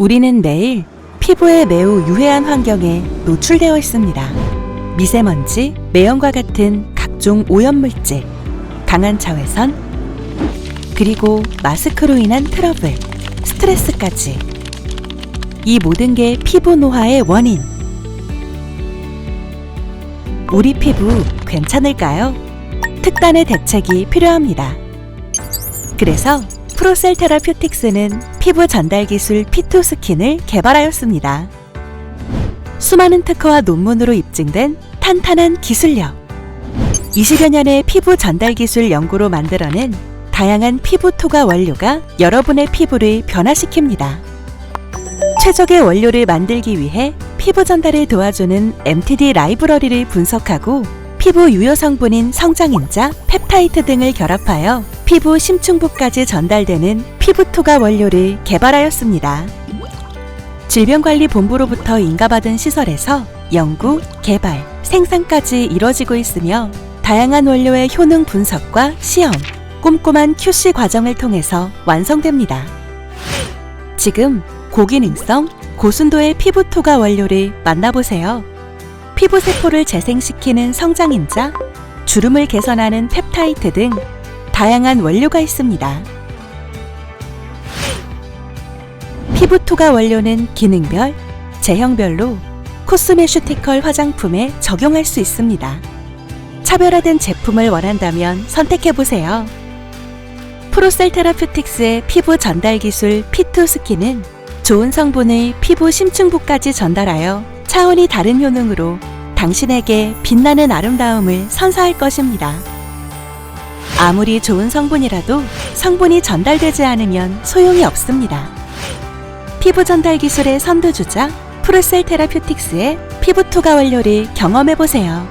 우리는 매일 피부에 매우 유해한 환경에 노출되어 있습니다. 미세먼지, 매연과 같은 각종 오염물질, 강한 자외선, 그리고 마스크로 인한 트러블, 스트레스까지. 이 모든 게 피부 노화의 원인. 우리 피부 괜찮을까요? 특단의 대책이 필요합니다. 그래서 프로셀 테라퓨틱스는 피부 전달 기술 피토 스킨을 개발하였습니다. 수많은 특허와 논문으로 입증된 탄탄한 기술력. 20여 년의 피부 전달 기술 연구로 만들어낸 다양한 피부 토가 원료가 여러분의 피부를 변화시킵니다. 최적의 원료를 만들기 위해 피부 전달을 도와주는 MTD 라이브러리를 분석하고 피부 유효 성분인 성장인자, 펩타이트 등을 결합하여 피부 심층부까지 전달되는 피부토가 원료를 개발하였습니다. 질병관리본부로부터 인가받은 시설에서 연구, 개발, 생산까지 이뤄지고 있으며 다양한 원료의 효능 분석과 시험, 꼼꼼한 QC 과정을 통해서 완성됩니다. 지금 고기능성, 고순도의 피부토가 원료를 만나보세요. 피부 세포를 재생시키는 성장인자, 주름을 개선하는 펩타이트 등 다양한 원료가 있습니다. 피부토가 원료는 기능별, 제형별로 코스메슈티컬 화장품에 적용할 수 있습니다. 차별화된 제품을 원한다면 선택해보세요. 프로셀 테라퓨틱스의 피부 전달 기술 피투 스킨은 좋은 성분을 피부 심층부까지 전달하여 차원이 다른 효능으로 당신에게 빛나는 아름다움을 선사할 것입니다. 아무리 좋은 성분이라도 성분이 전달되지 않으면 소용이 없습니다. 피부 전달 기술의 선두주자 프로셀 테라퓨틱스의 피부 투가 원료를 경험해 보세요.